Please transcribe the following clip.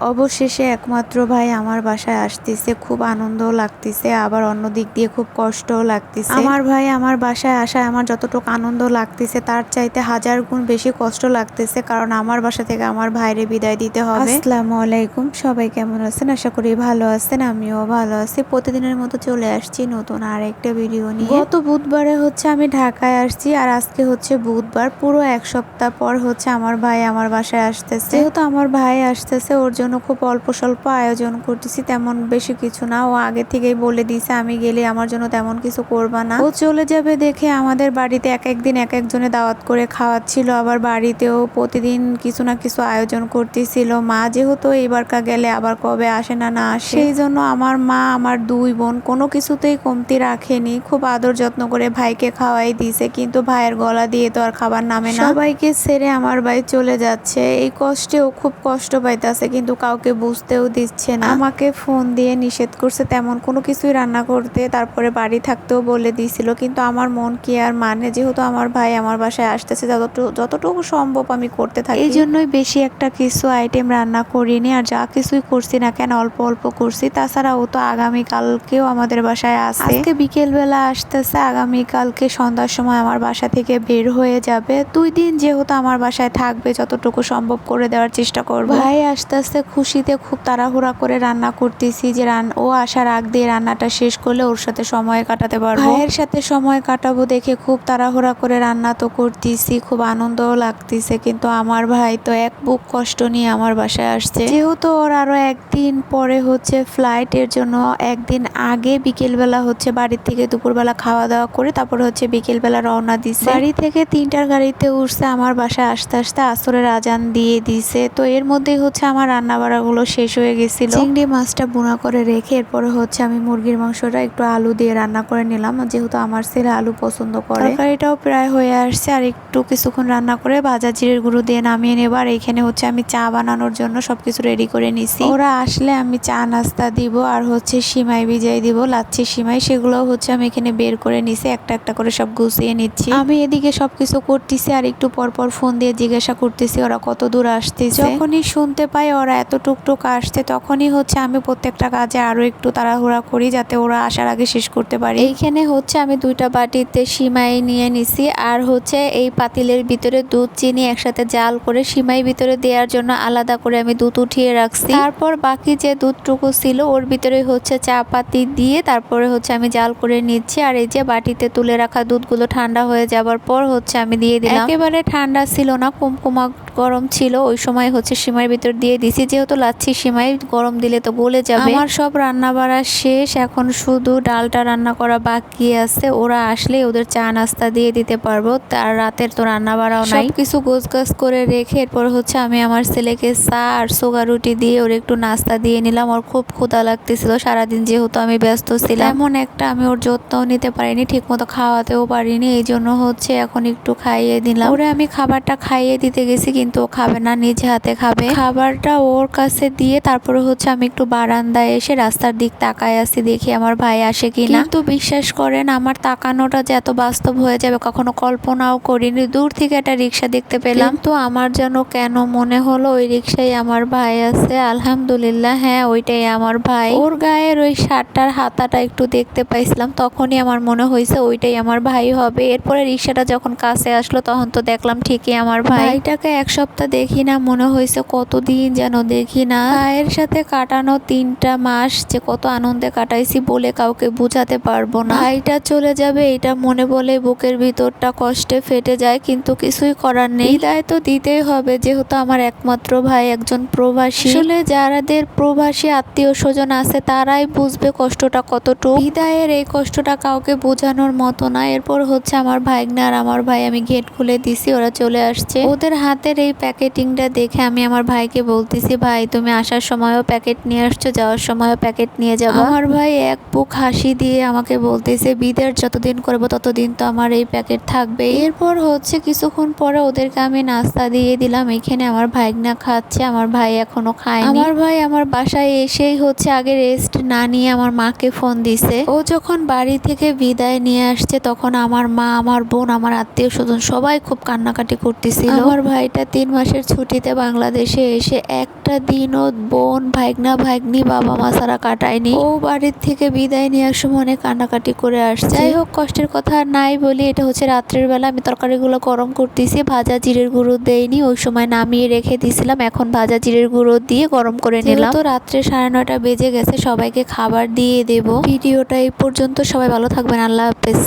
অবশেষে একমাত্র ভাই আমার বাসায় আসতেছে খুব আনন্দ লাগতেছে আবার অন্য দিক দিয়ে খুব কষ্টও লাগতেছে। আমার ভাই আমার বাসায় আসায় আমার যতটুকু আনন্দ লাগতেছে তার চাইতে হাজার গুণ বেশি কষ্ট লাগতেছে কারণ আমার বাসা থেকে আমার ভাইরে বিদায় দিতে হবে। আসসালামু আলাইকুম সবাই কেমন আছেন? আশা করি ভালো আছেন আমিও ভালো আছি। প্রতিদিনের মতো চলে আসছি নতুন আর একটা ভিডিও নিয়ে। গত বুধবারে হচ্ছে আমি ঢাকায় আসছি আর আজকে হচ্ছে বুধবার পুরো এক সপ্তাহ পর হচ্ছে আমার ভাই আমার বাসায় আসতেছে। যেহেতু আমার ভাই আসতেছে ওর জন্য খুব অল্প স্বল্প আয়োজন করতেছি, তেমন বেশি কিছু না। ও আগে থেকেই বলে দিছে আমি গেলে আমার জন্য তেমন কিছু করবা না। ও চলে যাবে দেখে আমাদের বাড়িতে এক একদিন এক একজনে দাওয়াত করে খাওয়াচ্ছিল। আবার বাড়িতেও প্রতিদিন কিছু না কিছু আয়োজন করতেছিল। মা যেহেতু এইবারকা গেলে আবার কবে আসে না না আসে। সেই জন্য আমার মা, আমার দুই বোন কোনো কিছুতেই কমতি রাখেনি। খুব আদর যত্ন করে ভাইকে খাওয়াই দিয়েছে, কিন্তু ভাইয়ের গলা দিয়ে তো আর খাবার নামে না। সবাইকে ছেড়ে আমার ভাই চলে যাচ্ছে। এই কষ্টেও খুব কষ্ট পাইতেছে, কিন্তু কাউকে বুঝতেও দিচ্ছে না। আমাকে ফোন দিয়ে নিষেধ করছে তেমন কোনো কিছুই রান্না করতে তারপরে বাড়ি থাকতেও বলে দিয়েছিল। কিন্তু আমার মন কি আর মানে? যেহেতু আমার ভাই আমার বাসায় আসতেছে যতটুকু যতটুকু সম্ভব আমি করতে থাকি। এই জন্যই বেশি একটা কিছু আইটেম রান্না করিনি আর যা কিছুই করছি না কেন অল্প অল্প করছি। তাছাড়া ও তো আগামীকালকেও আমাদের বাসায় আসে আজকে বিকেলবেলা আসতেছে আগামীকালকে সন্ধ্যার সময় আমার বাসা থেকে বের হয়ে যাবে। দুই দিন যেহেতু আমার বাসায় থাকবে যতটুকু সম্ভব করে দেওয়ার চেষ্টা করব। ভাই আস্তে আস্তে খুশিতে খুব তাড়াহুড়া করে রান্না করতেছি যে রান, ও আসার আগ দিয়ে রান্নাটা শেষ করলে ওর সাথে সময় কাটাতে পারব। ভাইয়ের সাথে সময় কাটাবো দেখে খুব তাড়াহুড়া করে রান্না তো করতেছি, খুব আনন্দও লাগতেছে, কিন্তু আমার ভাই তো এক বুক কষ্ট নিয়ে আমার বাসায় আসছে। যেহেতু ওর আরও একদিন পরে হচ্ছে ফ্লাইটের জন্য, একদিন আগে বিকেলবেলা হচ্ছে বাড়ির থেকে দুপুরবেলা খাওয়া দাওয়া করে তারপর হচ্ছে বিকেলবেলা রওনা দিছে। বাড়ি থেকে তিনটার গাড়িতে উঠছে, আমার বাসায় আসতে আসতে আসরের আজান দিয়ে দিছে, তো এর মধ্যেই হচ্ছে আমার রান্না বাড়াগুলো শেষ হয়ে গেছিল। চিংড়ি মাছটা বুনা করে রেখে এরপরে হচ্ছে আমি মুরগির মাংসটা একটু আলু দিয়ে রান্না করে নিলাম। যেহেতু আমার ছেলে আলু পছন্দ করে। তরকারিটাও প্রায় হয়ে আসছে আর একটু কিছুক্ষণ রান্না করে ভাজা জিরের গুঁড়ো দিয়ে নামিয়ে নেব। আর এইখানে হচ্ছে আমি চা বানানোর জন্য সবকিছু রেডি করে নিছি। ওরা আসলে আমি চা নাস্তা দিব আর হচ্ছে সিমাই বিজাই দিব লাচ্ছি সিমাই সেগুলো হচ্ছে আমি এখানে বের করে নিছি। একটা একটা করে সব গুছিয়ে নিচ্ছি। আমি এদিকে সবকিছু করতেছি আর একটু পর পর ফোন দিয়ে জিজ্ঞাসা করতেছি ওরা কত দূর আসতেছে? যখনই শুনতে পাই ওরা এত টুকটুক আসছে তখনই হচ্ছে আমি প্রত্যেকটা কাজে আরও একটু তাড়াহুড়া করি যাতে ওরা আসার আগে শেষ করতে পারি। এইখানে হচ্ছে আমি দুইটা বাটিতে সিমাই নিয়ে নিছি আর হচ্ছে এই পাতিলের ভিতরে দুধ চিনি একসাথে জাল করে সিমাই ভিতরে দেওয়ার জন্য আলাদা করে আমি দুধ উঠিয়ে রাখছি। তারপর বাকি যে দুধটুকু ছিল ওর ভিতরে হচ্ছে চা পাতি দিয়ে তারপরে হচ্ছে আমি জাল করে নিচ্ছি আর এই যে বাটিতে তুলে রাখা দুধগুলো ঠান্ডা হয়ে যাবার পর হচ্ছে আমি দিয়ে দিলাম। একেবারে ঠান্ডা ছিল না কুমকুমা গরম ছিল ওই সময় হচ্ছে সিমাইয়ের ভিতর দিয়ে দিছি। যেহেতু লাচ্ছি সিমাই গরম দিলে তো গলে যাবে। আমার সব রান্না বাড়া শেষ এখন শুধু ডালটা রান্না করা বাকি আছে। ওরা আসলে ওদের চা নাস্তা দিয়ে দিতে পারব তার রাতের তো রান্না বাড়াও নাই। কিছু গোছ গাছ করে রেখে এরপর হচ্ছে আমি আমার ছেলেকে চা আর সোগা রুটি দিয়ে ওর একটু নাস্তা দিয়ে নিলাম। ওর খুব ক্ষুধা লাগতেছিল সারাদিন যেহেতু আমি ব্যস্ত ছিলাম। এমন একটা আমি ওর যত্নও নিতে পারিনি ঠিক মতো খাওয়াতেও পারিনি এই জন্য হচ্ছে এখন একটু খাইয়ে দিলাম। ওরে আমি খাবারটা খাইয়ে দিতে গেছি কিন্তু ও খাবে না, নিজে হাতে খাবে। খাবারটা ওর কাছে দিয়ে তারপরে হচ্ছে আমি একটু বারান্দায় এসে রাস্তার দিক তাকায় আছি, দেখি আমার ভাই আসে কিনা। কিন্তু বিশ্বাস করেন, আমার তাকানোটা যে এত বাস্তব হয়ে যাবে, কখনো কল্পনাও করিনি। দূর থেকে একটা রিক্সা দেখতে পেলাম। তো আমার যেন কেন মনে হলো, ওই রিক্সায় আমার ভাই আছে। আলহামদুলিল্লাহ হ্যাঁ ওইটাই আমার ভাই। ওর গায়ের ওই শার্টটার হাতাটা একটু দেখতে পাইছিলাম, তখনই আমার মনে হয়েছে ওইটাই আমার ভাই হবে। এরপরে রিক্সাটা যখন কাছে আসলো, তখন তো দেখলাম ঠিকই আমার ভাইটাকে এক সপ্তাহ দেখি না, মনে হয়েছে কতদিন যেন দেখি না। ভাইয়ের সাথে কাটানো তিনটা মাস যে কত আনন্দে কাটাইছি বলে কাউকে বুঝাতে পারব না। ভাইটা চলে যাবে, এটা মনে বলে বুকের ভিতরটা কষ্টে ফেটে যায়, কিন্তু কিছুই করার নেই। বিদায় তো দিতেই হবে, যেহেতু আমার একমাত্র ভাই একজন প্রবাসী। আসলে যারাদের প্রবাসী আত্মীয় স্বজন আছে, তারাই বুঝবে কষ্টটা কতটুকু। বিদায়ের এই কষ্টটা কাউকে বোঝানোর মতো না। এরপর হচ্ছে আমার ভাইগনা আর আমার ভাই, আমি গেট খুলে দিছি, ওরা চলে আসছে। ওদের হাতের এই প্যাকেটিংটা দেখে আমি আমার ভাইকে বলতেছি ভাই তুমি আসার সময়ও প্যাকেট নিয়ে আসছো যাওয়ার সময়ও প্যাকেট নিয়ে যাব? আমার ভাই এক বুক হাসি দিয়ে আমাকে বলতেছে বিদের যতদিন করব ততদিন তো আমার এই প্যাকেট থাকবে এরপর হচ্ছে কিছুক্ষণ পরে ওদেরকে আমি নাস্তা দিয়ে দিলাম এখানে আমার ভাইগনা খাচ্ছে আমার ভাই এখনও খায়নি। আমার ভাই আমার বাসায় এসেই হচ্ছে আগে রেস্ট না নিয়ে আমার মাকে ফোন দিছে। ও যখন বাড়ি থেকে বিদায় নিয়ে আসছে তখন আমার মা আমার বোন আমার আত্মীয় স্বজন সবাই খুব কান্নাকাটি করতেছিল। আমার ভাইটা তিন মাসের ছুটিতে বাংলাদেশে এসে একটা দিনও বোন ভাইগনা ভাইগনি বাবা মা ছাড়া কাটায়নি। ও বাড়ির থেকে বিদায় নেওয়ার সময় অনেক কান্নাকাটি করে আসছে। যাই হোক কষ্টের কথা নাই বলি এটা হচ্ছে রাত্রের বেলা। আমি তরকারিগুলো গরম করতেছি ভাজা জিরের গুঁড়ো দেইনি ওই সময় নামিয়ে রেখে দিয়েছিলাম এখন ভাজা জিরের গুঁড়ো দিয়ে গরম করে নিলাম। তো রাত্রে সাড়ে নয়টা বেজে গেছে সবাইকে খাবার দিয়ে দেব। ভিডিওটা এই পর্যন্ত সবাই ভালো থাকবেন আল্লাহ হাফেজ।